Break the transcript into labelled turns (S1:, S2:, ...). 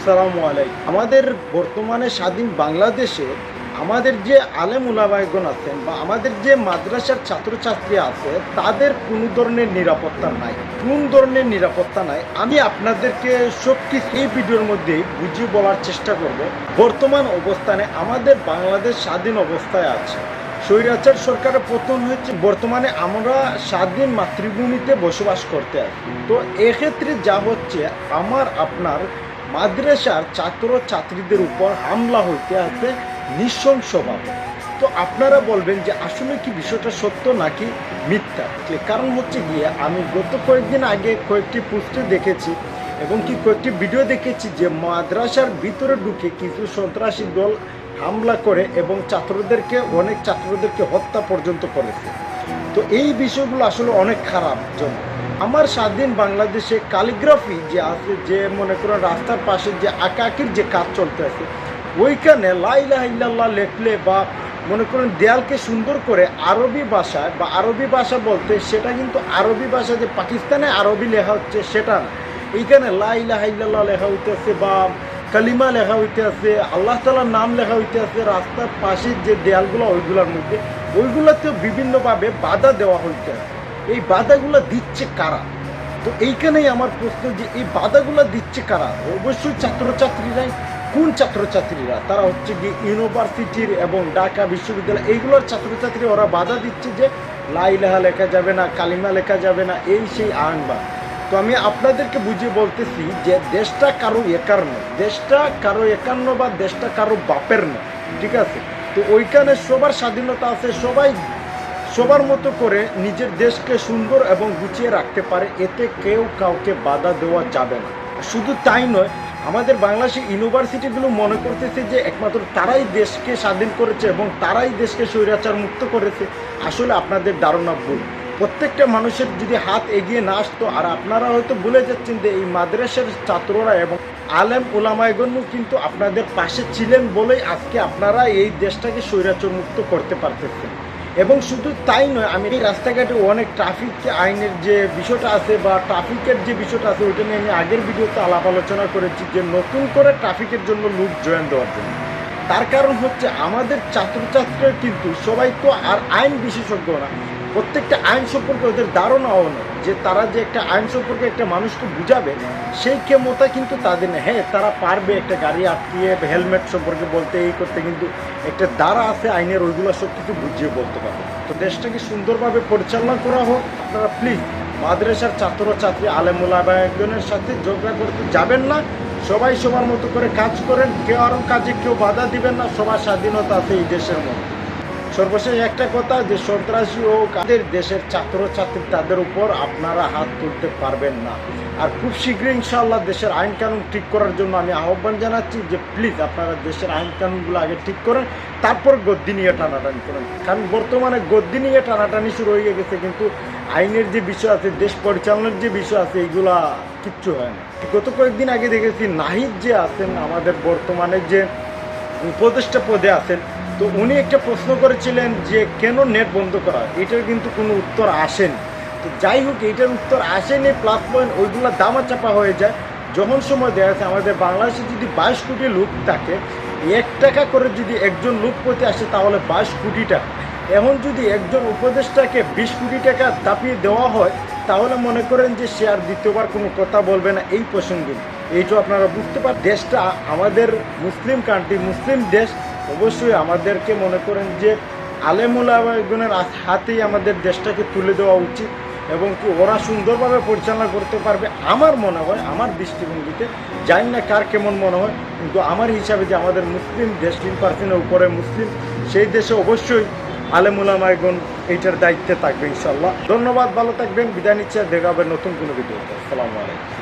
S1: আসসালামু আলাইকুম। আমাদের বর্তমানে স্বাধীন বাংলাদেশে আমাদের যে আলেম উলামায়গণ আছেন বা আমাদের যে মাদ্রাসার ছাত্রছাত্রী আছে, তাদের কোনো ধরনের নিরাপত্তা নাই। কোন ধরনের নিরাপত্তা নাই? আমি আপনাদেরকে সব কিছু এই ভিডিওর মধ্যে বুঝিয়ে বলার চেষ্টা করব। বর্তমান অবস্থানে আমাদের বাংলাদেশ স্বাধীন অবস্থায় আছে। স্বৈরাচার সরকারের পতন হয়েছে। বর্তমানে আমরা স্বাধীন মাতৃভূমিতে বসবাস করতে আছি। তো এক্ষেত্রে যা হচ্ছে, আমার, আপনার মাদ্রাসার ছাত্র ছাত্রীদের উপর হামলা হইতে আছে নৃশংসভাবে তো আপনারা বলবেন যে আসলে কি বিষয়টা সত্য নাকি মিথ্যা? কারণ হচ্ছে গিয়ে আমি গত কয়েকদিন আগে কয়েকটি পোস্টে দেখেছি এবং কি কয়েকটি ভিডিও দেখেছি যে মাদ্রাসার ভিতরে ঢুকে কিছু সন্ত্রাসী দল হামলা করে এবং ছাত্রদেরকে, অনেক ছাত্রদেরকে হত্যা পর্যন্ত করেছে। তো এই বিষয়গুলো আসলে অনেক খারাপ জন্য আমার স্বাধীন বাংলাদেশে কালিগ্রাফি যে আছে, যে মনে করেন রাস্তার পাশে যে আঁকাআঁকির যে কাজ চলতে আছে ওইখানে লাইলাহ ইল্লাল্লাহ লেখলে বা মনে করেন দেয়ালকে সুন্দর করে আরবি ভাষায় বা আরবি ভাষা বলতে, সেটা কিন্তু আরবি ভাষা যে পাকিস্তানে আরবি লেখা হচ্ছে, সেটা না। এইখানে লাইলাহ ইল্লাল্লাহ লেখা হইতেছে বা কালিমা লেখা হইতে আছে আল্লাহ তালার নাম লেখা হইতে আছে রাস্তার পাশের যে দেয়ালগুলো, ওইগুলোর মধ্যে। ওইগুলোতেও বিভিন্নভাবে বাধা দেওয়া হইতে এই বাধাগুলো দিচ্ছে কারা? তো এইখানেই আমার প্রশ্ন যে এই বাধাগুলো দিচ্ছে কারা? অবশ্যই ছাত্রছাত্রীরাই। কোন ছাত্রছাত্রীরা? তারা হচ্ছে কি ইউনিভার্সিটির এবং ঢাকা বিশ্ববিদ্যালয় এইগুলোর ছাত্রছাত্রী ওরা বাধা দিচ্ছে যে লাই লাইলাহা লেখা যাবে না, কালিমা লেখা যাবে না, এই সেই আনবা। তো আমি আপনাদেরকে বুঝিয়ে বলতেছি যে দেশটা কারও একার নয়। দেশটা কারও একান্ন বা দেশটা কারও বাপের নয়। ঠিক আছে? তো ওইখানে সবার স্বাধীনতা আছে, সবাই সবার মতো করে নিজের দেশকে সুন্দর এবং গুছিয়ে রাখতে পারে, এতে কেউ কাউকে বাধা দেওয়া যাবে না। শুধু তাই নয়, আমাদের বাংলাদেশের ইউনিভার্সিটিগুলো মনে করতেছে যে একমাত্র তারাই দেশকে স্বাধীন করেছে এবং তারাই দেশকে স্বৈরাচার মুক্ত করেছে। আসলে আপনাদের ধারণা ভুল। প্রত্যেকটা মানুষের যদি হাত এগিয়ে না আসতো, আর আপনারা হয়তো ভুলে যাচ্ছেন যে এই মাদ্রাসার ছাত্ররা এবং আলেম ওলামায়গণও কিন্তু আপনাদের পাশে ছিলেন বলেই আজকে আপনারা এই দেশটাকে স্বৈরাচার মুক্ত করতে পারতেছেন। এবং শুধু তাই নয়, আমি এই রাস্তাঘাটে অনেক ট্রাফিক আইনের যে বিষয়টা আছে বা ট্রাফিকের যে বিষয়টা আছে, ওইটা নিয়ে আমি আগের ভিডিওতে আলাপ আলোচনা করেছি যে নতুন করে ট্রাফিকের জন্য লুক জয়েন দেওয়ার জন্য। তার কারণ হচ্ছে আমাদের ছাত্রছাত্রীরা কিন্তু সবাই তো আর আইন বিশেষজ্ঞ না। প্রত্যেকটা আইন সম্পর্কে ওদের ধারণাও নেই যে তারা যে একটা আইন সম্পর্কে একটা মানুষকে বুঝাবে, সেই ক্ষমতা কিন্তু তাদের নেই। হ্যাঁ তারা পারবে একটা গাড়ি আটকিয়ে, হেলমেট সম্পর্কে বলতে, এই করতে, কিন্তু একটা দ্বারা আছে আইনের, ওইগুলো সব কিছু বুঝিয়ে বলতে পারবে। তো দেশটাকে সুন্দরভাবে পরিচালনা করা হোক। আপনারা প্লিজ মাদ্রাসার ছাত্রছাত্রী একজনের সাথে ঝগড়া করতে যাবেন না। সবাই সবার মতো করে কাজ করেন। কেউ আরও কাজে কেউ বাধা দিবেন না। সবার স্বাধীনতা আছে এই দেশের মধ্যে। সর্বশেষ একটা কথা, যে সন্ত্রাসী ও কাদের দেশের ছাত্রছাত্রী তাদের উপর আপনারা হাত তুলতে পারবেন না। আর খুব শীঘ্রই ইনশাআল্লাহ দেশের আইন কানুন ঠিক করার জন্য আমি আহ্বান জানাচ্ছি যে প্লিজ আপনারা দেশের আইন কানুনগুলো আগে ঠিক করেন, তারপর গদ্দি নিয়ে টানাটানি করেন। কারণ বর্তমানে গদ্দি নিয়ে টানাটানি শুরু হয়ে গেছে, কিন্তু আইনের যে বিষয় আছে, দেশ পরিচালনার যে বিষয় আছে এইগুলা কিচ্ছু হয় না। গত কয়েকদিন আগে দেখেছি নাহিদ যে আছেন, আমাদের বর্তমানে যে উপদেষ্টা পদে আছেন তো উনি একটা প্রশ্ন করেছিলেন যে কেন নেট বন্ধ করা? এটার কিন্তু কোনো উত্তর আসেনি। তো যাই হোক, এটার উত্তর আসেনি প্লাস পয়েন্ট ওইগুলো দামা চাপা হয়ে যায়। যখন সময় দেখা যাচ্ছে আমাদের বাংলাদেশে যদি বাইশ কোটি লোক থাকে, এক টাকা করে যদি একজন লোক প্রতি আসে, তাহলে বাইশ কোটি টাকা। এখন যদি একজন উপদেষ্টাকে বিশ কোটি টাকা দাপিয়ে দেওয়া হয়, তাহলে মনে করেন যে সে আর দ্বিতীয়বার কোনো কথা বলবে না। এই প্রসঙ্গে, এইটা আপনারা বুঝতে পার, দেশটা আমাদের মুসলিম কান্ট্রি মুসলিম দেশ অবশ্যই আমাদেরকে মনে করেন যে আলেমুলাগুনের হাতেই আমাদের দেশটাকে তুলে দেওয়া উচিত এবং কি ওরা সুন্দরভাবে পরিচালনা করতে পারবে আমার মনে হয়, আমার দৃষ্টিভঙ্গিতে। জানি না কার কেমন মনে হয়, কিন্তু আমার হিসাবে যে আমাদের মুসলিম দেশ তিন পার্সেন্টের উপরে মুসলিম, সেই দেশে অবশ্যই আলেমুলামাইগুন এইটার দায়িত্বে থাকবে ইনশাল্লাহ ধন্যবাদ, ভালো থাকবেন, বিদায় নিচ্ছে দেখা হবে নতুন কোনো ভিডিওতে। আসসালামু আলাইকুম।